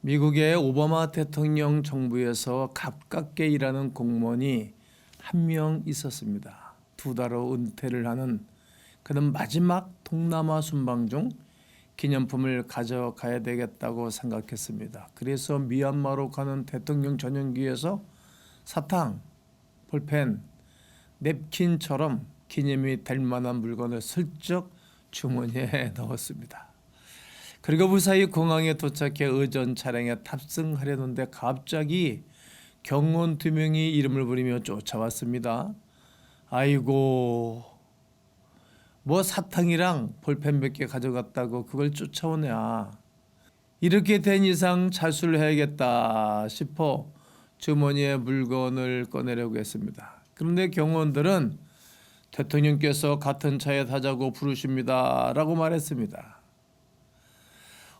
미국의 오바마 대통령 정부에서 가깝게 일하는 공무원이 한 명 있었습니다. 두 달후 은퇴를 하는 그는 마지막 동남아 순방 중 기념품을 가져가야 되겠다고 생각했습니다. 그래서 미얀마로 가는 대통령 전용기에서 사탕, 볼펜, 냅킨처럼 기념이 될 만한 물건을 슬쩍 주머니에 넣었습니다. 그리고 무사히 공항에 도착해 의전 차량에 탑승하려는데 갑자기 경호원 두 명이 이름을 부리며 쫓아왔습니다. 아이고 뭐 사탕이랑 볼펜 몇 개 가져갔다고 그걸 쫓아오냐. 이렇게 된 이상 자수를 해야겠다 싶어 주머니에 물건을 꺼내려고 했습니다. 그런데 경호원들은 대통령께서 같은 차에 타자고 부르십니다라고 말했습니다.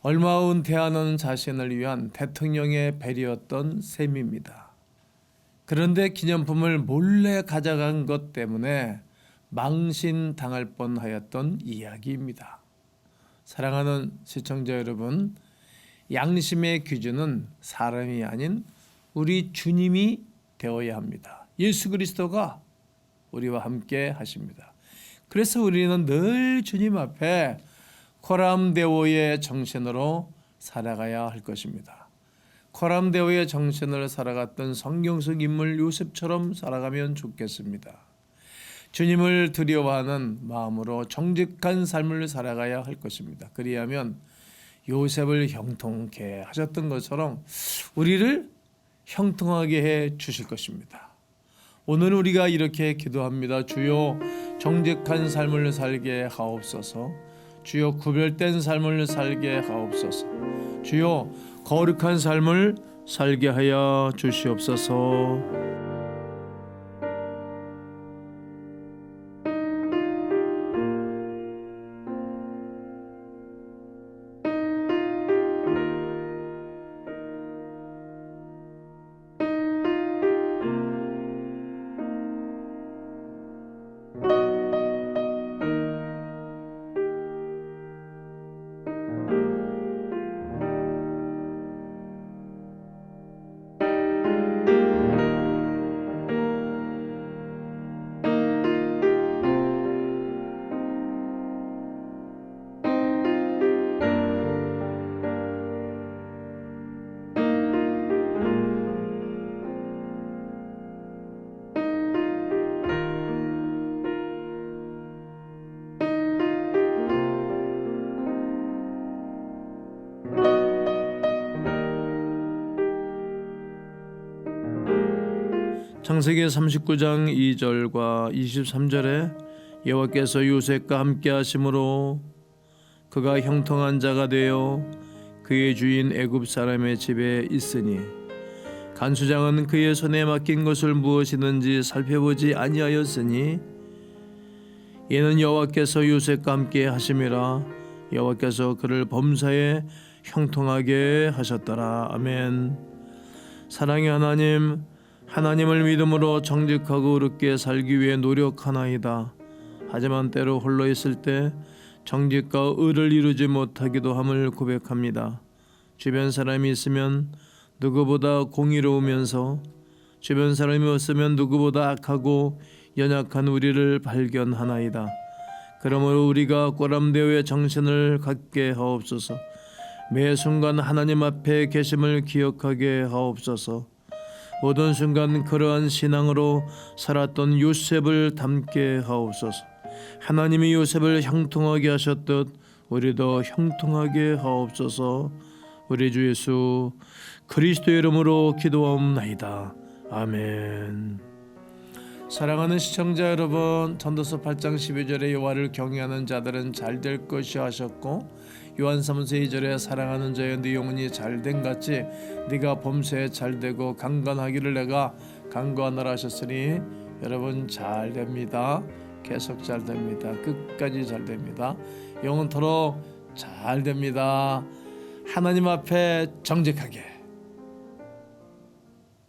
얼마 후 은퇴하는 자신을 위한 대통령의 배려였던 셈입니다. 그런데 기념품을 몰래 가져간 것 때문에 망신 당할 뻔하였던 이야기입니다. 사랑하는 시청자 여러분, 양심의 기준은 사람이 아닌 우리 주님이 되어야 합니다. 예수 그리스도가 우리와 함께 하십니다. 그래서 우리는 늘 주님 앞에 코람데오의 정신으로 살아가야 할 것입니다. 코람데오의 정신을 살아갔던 성경 속 인물 요셉처럼 살아가면 좋겠습니다. 주님을 두려워하는 마음으로 정직한 삶을 살아가야 할 것입니다. 그리하면 요셉을 형통케 하셨던 것처럼 우리를 형통하게 해 주실 것입니다. 오늘 우리가 이렇게 기도합니다. 주여 정직한 삶을 살게 하옵소서. 주여 구별된 삶을 살게 하옵소서. 주여 거룩한 삶을 살게 하여 주시옵소서. 창세기 39장 2절과 23절에 여호와께서 요셉과 함께 하심으로 그가 형통한 자가 되어 그의 주인 애굽 사람의 집에 있으니 간수장은 그의 손에 맡긴 것을 무엇이든지 살펴보지 아니하였으니 이는 여호와께서 요셉과 함께 하심이라 여호와께서 그를 범사에 형통하게 하셨더라. 아멘. 사랑의 하나님 하나님을 믿음으로 정직하고 의롭게 살기 위해 노력하나이다. 하지만 때로 홀로 있을 때 정직과 의를 이루지 못하기도 함을 고백합니다. 주변 사람이 있으면 누구보다 공의로우면서 주변 사람이 없으면 누구보다 악하고 연약한 우리를 발견하나이다. 그러므로 우리가 꼬람대오의 정신을 갖게 하옵소서. 매 순간 하나님 앞에 계심을 기억하게 하옵소서. 모든 순간 그러한 신앙으로 살았던 요셉을 닮게 하옵소서. 하나님이 요셉을 형통하게 하셨듯 우리도 형통하게 하옵소서. 우리 주 예수 그리스도의 이름으로 기도하옵나이다. 아멘. 사랑하는 시청자 여러분, 전도서 8장 12절에 여호와를 경외하는 자들은 잘 될 것이 하셨고 요한사무서 2절에 사랑하는 자여 네 영혼이 잘된 같이 네가 범사에 잘되고 강건하기를 내가 강구하노라 하셨으니 여러분 잘 됩니다. 계속 잘 됩니다. 끝까지 잘 됩니다. 영원토록 잘 됩니다. 하나님 앞에 정직하게